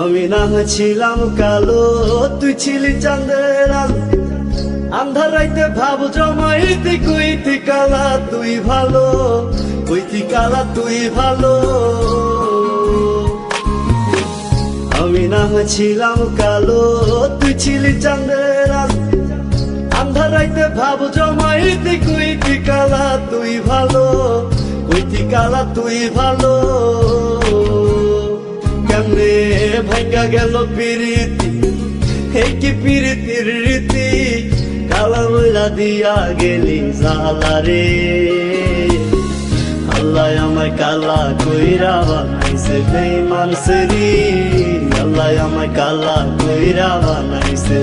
আমি না ছিলাম কালো, তুই ছিলি চাঁদের আন্ধার রাইতে ভাব জমাইতি কইতি কালা, তুই ভালো কইতি কালা, তুই ভালো। আমি না ছিলাম কালো, তুই ছিলি চাঁদের আন্ধার রাইতে ভাব জমাইতি কইতি কালা, তুই ভালো কইতি কালা, তুই ভালো। কেমনে ভাঙ্গা গেল পিরিতি। এই কি পিরিতির রীতি? কালামলা দিয়া গেলি জালারে আল্লাহ আমায় কালা কইরা বানাইছে বেইমান সেরি আল্লাহ আমায় কালা কইরা বানাইছে।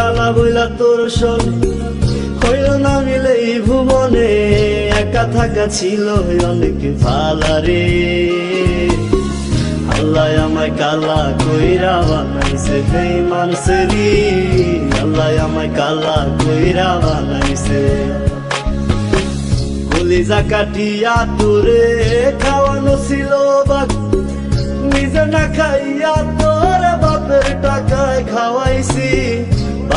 কালা বইলা তোর সনে হইল না মিলে ভুবনে, একা থাকা ছিল অনেক ভালা রে। আল্লাহ আমায় কালা কইরা বানাইছে বেইমান সেরি আল্লাহ আমায় কালা কইরা বানাইছে। কলিজা কাটিয়া তোরে খাওয়ানো ছিল বাকি। নিজে না খাইয়া তোর বাপের টাকায় খাওয়াইছি।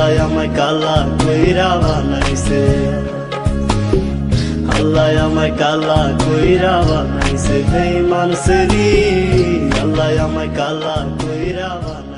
আল্লাহ আমায় কালা কইরা বানাইছে। আল্লাহ আমায় কালা কইরা বানাইছে। বেইমান সেরি আল্লাহ আমায় কালা কইরা বানাইছে।